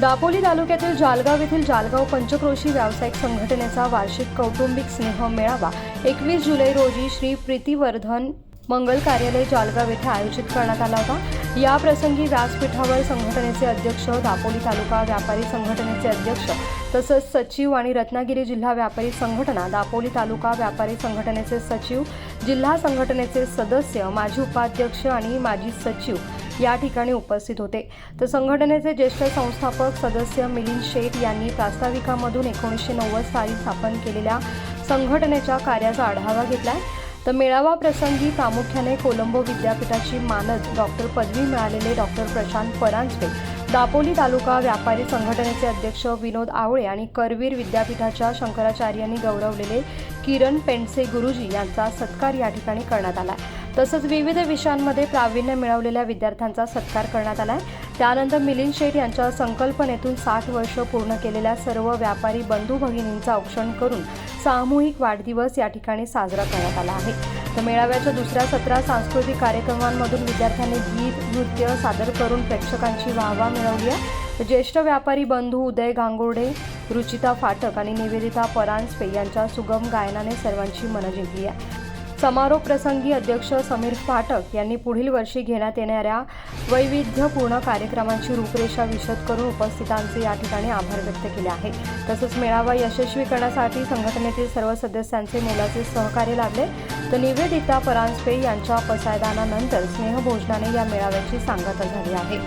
दापोली तालुक्यातील जालगाव येथील जालगाव पंचक्रोशी व्यावसायिक संघटनेचा वार्षिक कौटुंबिक स्नेह मेळावा एकवीस जुलै रोजी श्री प्रीतिवर्धन मंगल कार्यालय जालगाव येथे आयोजित करण्यात आला होता. या प्रसंगी व्यासपीठावर संघटनेचे अध्यक्ष दापोली तालुका व्यापारी संघटनेचे अध्यक्ष तसंच सचिव आणि रत्नागिरी जिल्हा व्यापारी संघटना दापोली तालुका व्यापारी संघटनेचे सचिव जिल्हा संघटनेचे सदस्य माजी उपाध्यक्ष आणि माजी सचिव या ठिकाणी उपस्थित होते. तर संघटनेचे ज्येष्ठ संस्थापक सदस्य मिलिंद शेठ यांनी प्रास्ताविकामधून एकोणीसशे नव्वद साली स्थापन केलेल्या संघटनेच्या कार्याचा आढावा घेतला आहे तर मेळावा प्रसंगी प्रामुख्याने कोलंबो विद्यापीठाची मानद डॉक्टर पदवी मिळालेले डॉक्टर प्रशांत परांजपे दापोली तालुका व्यापारी संघटनेचे अध्यक्ष विनोद आवळे आणि करवीर विद्यापीठाच्या शंकराचार्यांनी गौरवलेले किरण पेंडसे गुरुजी यांचा सत्कार या ठिकाणी करण्यात आला तसंच विविध विषयांमध्ये प्रावीण्य मिळवलेल्या विद्यार्थ्यांचा सत्कार करण्यात आलाय त्यानंतर मिलिंद शेठ यांच्या संकल्पनेतून साठ वर्ष पूर्ण केलेल्या सर्व व्यापारी बंधू भगिनींचा औक्षण करून सामूहिक वाढदिवस या ठिकाणी साजरा करण्यात आला आहे. तर मेळाव्याच्या दुसऱ्या सत्रात सांस्कृतिक कार्यक्रमांमधून विद्यार्थ्यांनी गीत नृत्य सादर करून प्रेक्षकांची वाहवा मिळवली आहे. तर ज्येष्ठ व्यापारी बंधू उदय गांगोडे रुचिता फाटक आणि निवेदिता परांजपे यांच्या सुगम गायनाने सर्वांची मनं जिंकली आहे. समारोप प्रसंगी अध्यक्ष समीर फाटक यांनी पुढील वर्षी घेण्यात येणाऱ्या वैविध्यपूर्ण कार्यक्रमांची रूपरेषा विशद करून उपस्थितांचे या ठिकाणी आभार व्यक्त केले आहे. तसंच मेळावा यशस्वी करण्यासाठी संघटनेतील सर्व सदस्यांचे मोलाचे सहकार्य लाभले. तर निवेदिता परांजपे यांच्या पसायदानानंतर स्नेहभोजनाने या मेळाव्याची सांगता झाली आहे.